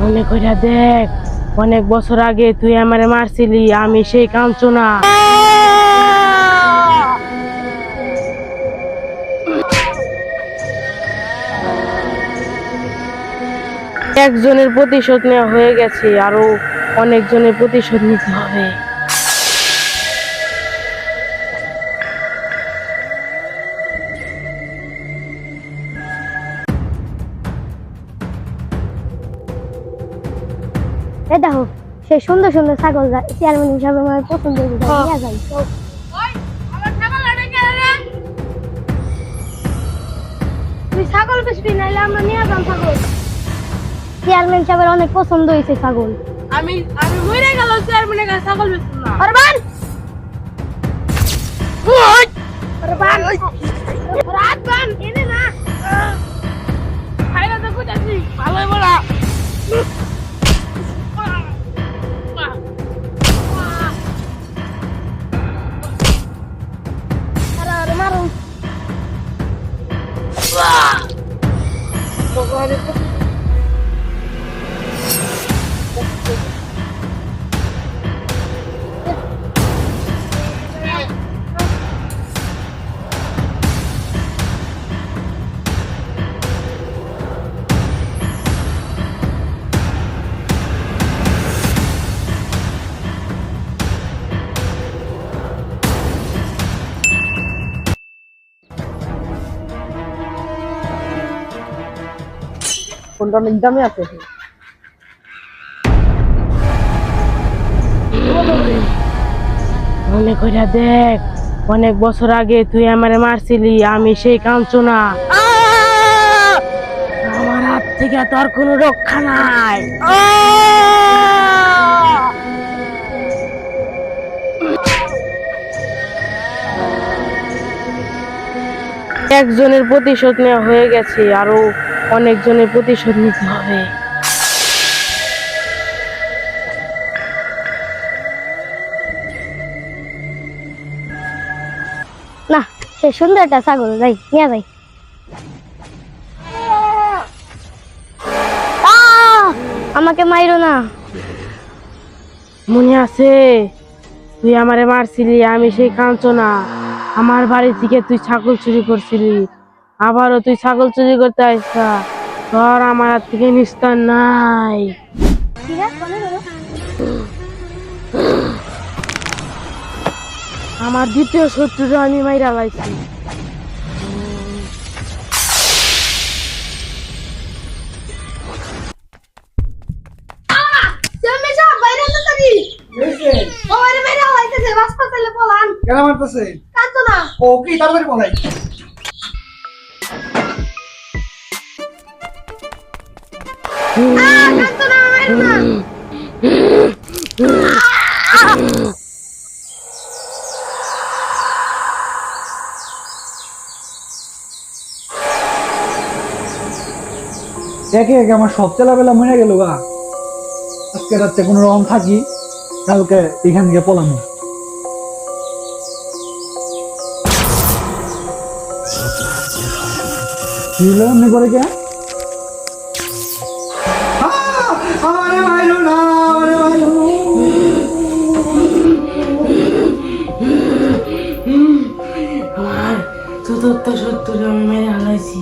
মনে কইরা দেখ, অনেক বছর আগে তুই আমারে মারছিলি, আমি সেই কাঞ্চনা। একজনের প্রতিশোধ নেওয়া হয়ে গেছে, আরও অনেকজনের প্রতিশোধ নিতে হবে। এ দেখো সেই সুন্দর সুন্দর ছাগল চেয়ারম্যান হিসাবে আমার পছন্দ হ্যাঁ। নিয়ে যাই তুই ছাগল বেচবি নাইলে আমরা নিয়ে যাম ছাগল। চেয়ারম্যান সাহেবের অনেক পছন্দ হয়েছে ছাগল। আমি আমি মরে গেল চেয়ারম্যানের কাছে ছাগল বেচবো না ফোনটা অনেক দামে আছে। মনে কইরা দেখ, অনেক বছর আগে তুই আমারে মারছিলি, আমি সেই কাঞ্চনা। আমার হাত থেকে তোর কোনো রক্ষা নাই। একজনের প্রতিশোধ নেওয়া হয়ে গেছে, আরও অনেকজনের প্রতিশোধ নিতে হবে। না সে সুন্দর একটা ছাগল যাই নিয়ে যাই। আমাকে মাইরো না। মনে আছে? তুই আমারে মারছিলি আমি সেই কাঞ্চনা। আমার বাড়ি থেকে তুই ছাগল চুরি করছিলি। আবারও তুই ছাগল চুরি করতে আসছা? তোর আমার হাত থেকে নিস্তার নাই। আমার দ্বিতীয় শত্রুটা আমি মাইরা লাইছি। কেন মারতেছে? ও কি তাড়াতাড়ি বলাই একে একে আমার সব চেলাবেলা মনে গেল গা। আজকে রাত্রে কোনো রকম থাকি, কালকে এখান থেকে পলানো কি করে কে আমারে চতুর্থ সত্তর আমি মেরে হালাইছি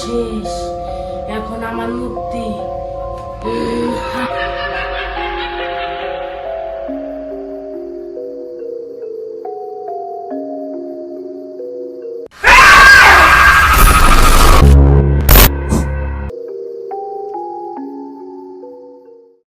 শেষ। এখন আমার মুক্তি।